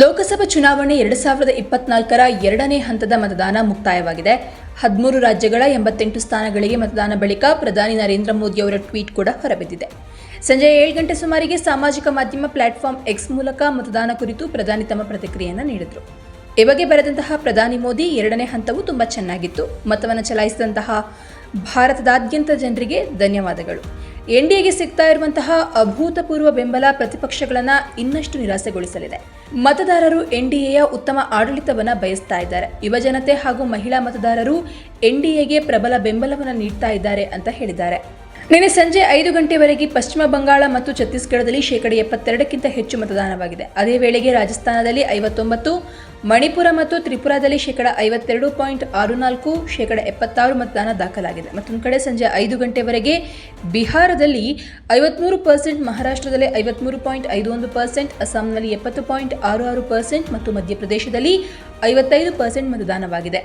ಲೋಕಸಭಾ ಚುನಾವಣೆ ಎರಡು ಸಾವಿರದ ಇಪ್ಪತ್ನಾಲ್ಕರ ಎರಡನೇ ಹಂತದ ಮತದಾನ ಮುಕ್ತಾಯವಾಗಿದೆ. ಹದಿಮೂರು ರಾಜ್ಯಗಳ ಎಂಬತ್ತೆಂಟು ಸ್ಥಾನಗಳಿಗೆ ಮತದಾನ ಬಳಿಕ ಪ್ರಧಾನಿ ನರೇಂದ್ರ ಮೋದಿ ಅವರ ಟ್ವೀಟ್ ಕೂಡ ಹೊರಬಿದ್ದಿದೆ. ಸಂಜೆ ಏಳು ಗಂಟೆ ಸುಮಾರಿಗೆ ಸಾಮಾಜಿಕ ಮಾಧ್ಯಮ ಪ್ಲಾಟ್ಫಾರ್ಮ್ ಎಕ್ಸ್ ಮೂಲಕ ಮತದಾನ ಕುರಿತು ಪ್ರಧಾನಿ ತಮ್ಮ ಪ್ರತಿಕ್ರಿಯೆಯನ್ನು ನೀಡಿದರು. ಬಗ್ಗೆ ಬರೆದಂತಹ ಪ್ರಧಾನಿ ಮೋದಿ ಎರಡನೇ ಹಂತವು ತುಂಬ ಚೆನ್ನಾಗಿತ್ತು. ಮತವನ್ನು ಚಲಾಯಿಸಿದಂತಹ ಭಾರತದಾದ್ಯಂತ ಜನರಿಗೆ ಧನ್ಯವಾದಗಳು. ಎನ್ಡಿಎಗೆ ಸಿಗ್ತಾ ಇರುವಂತಹ ಅಭೂತಪೂರ್ವ ಬೆಂಬಲ ಪ್ರತಿಪಕ್ಷಗಳನ್ನು ಇನ್ನಷ್ಟು ನಿರಾಸೆಗೊಳಿಸಲಿದೆ. ಮತದಾರರು ಎನ್ಡಿಎಯ ಉತ್ತಮ ಆಡಳಿತವನ್ನು ಬಯಸ್ತಾ ಇದ್ದಾರೆ. ಯುವಜನತೆ ಹಾಗೂ ಮಹಿಳಾ ಮತದಾರರು ಎನ್ಡಿಎಗೆ ಪ್ರಬಲ ಬೆಂಬಲವನ್ನು ನೀಡ್ತಾ ಇದ್ದಾರೆ ಅಂತ ಹೇಳಿದ್ದಾರೆ. ನಿನ್ನೆ ಸಂಜೆ ಐದು ಗಂಟೆವರೆಗೆ ಪಶ್ಚಿಮ ಬಂಗಾಳ ಮತ್ತು ಛತ್ತೀಸ್ಗಢದಲ್ಲಿ ಶೇಕಡ ಎಪ್ಪತ್ತೆರಡಕ್ಕಿಂತ ಹೆಚ್ಚು ಮತದಾನವಾಗಿದೆ. ಅದೇ ವೇಳೆಗೆ ರಾಜಸ್ಥಾನದಲ್ಲಿ ಐವತ್ತೊಂಬತ್ತು ಮಣಿಪುರ ಮತ್ತು ತ್ರಿಪುರಾದಲ್ಲಿ ಶೇಕಡ ಐವತ್ತೆರಡು ಪಾಯಿಂಟ್ ಆರು ನಾಲ್ಕು, ಶೇಕಡ ಎಪ್ಪತ್ತಾರು ಮತದಾನ ದಾಖಲಾಗಿದೆ. ಮತ್ತೊಂದು ಕಡೆ ಸಂಜೆ ಐದು ಗಂಟೆವರೆಗೆ ಬಿಹಾರದಲ್ಲಿ ಐವತ್ಮೂರು ಪರ್ಸೆಂಟ್, ಮಹಾರಾಷ್ಟ್ರದಲ್ಲಿ ಐವತ್ಮೂರು ಪಾಯಿಂಟ್ ಐದು ಒಂದು ಪರ್ಸೆಂಟ್, ಅಸ್ಸಾಂನಲ್ಲಿ ಎಪ್ಪತ್ತು ಪಾಯಿಂಟ್ ಆರು ಆರು ಪರ್ಸೆಂಟ್ ಮತ್ತು ಮಧ್ಯಪ್ರದೇಶದಲ್ಲಿ ಐವತ್ತೈದು ಪರ್ಸೆಂಟ್ ಮತದಾನವಾಗಿದೆ.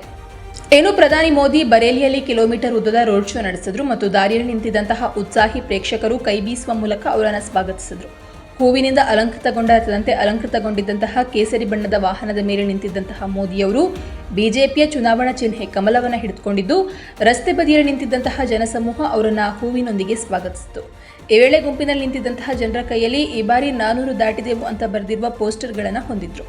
ಏನು ಪ್ರಧಾನಿ ಮೋದಿ ಬರೇಲಿಯಲ್ಲಿ ಕಿಲೋಮೀಟರ್ ಉದ್ದದ ರೋಡ್ ಶೋ ನಡೆಸಿದ್ರು ಮತ್ತು ದಾರಿಯಲ್ಲಿ ನಿಂತಿದ್ದಂತಹ ಉತ್ಸಾಹಿ ಪ್ರೇಕ್ಷಕರು ಕೈ ಬೀಸುವ ಮೂಲಕ ಅವರನ್ನು ಸ್ವಾಗತಿಸಿದ್ರು. ಹೂವಿನಿಂದ ಅಲಂಕೃತಗೊಂಡಂತೆ ಅಲಂಕೃತಗೊಂಡಿದ್ದಂತಹ ಕೇಸರಿ ಬಣ್ಣದ ವಾಹನದ ಮೇಲೆ ನಿಂತಿದ್ದಂತಹ ಮೋದಿಯವರು ಬಿಜೆಪಿಯ ಚುನಾವಣಾ ಚಿಹ್ನೆ ಕಮಲವನ್ನು ಹಿಡಿದುಕೊಂಡಿದ್ದು, ರಸ್ತೆ ಬದಿಯಲ್ಲಿ ನಿಂತಿದ್ದಂತಹ ಜನಸಮೂಹ ಅವರನ್ನು ಹೂವಿನೊಂದಿಗೆ ಸ್ವಾಗತಿಸಿತು. ಈ ವೇಳೆ ಗುಂಪಿನಲ್ಲಿ ನಿಂತಿದ್ದಂತಹ ಜನರ ಕೈಯಲ್ಲಿ, ಈ ಬಾರಿ ನಾನೂರು ದಾಟಿದೆವು ಅಂತ ಬರೆದಿರುವ ಪೋಸ್ಟರ್ಗಳನ್ನು ಹೊಂದಿದ್ರು.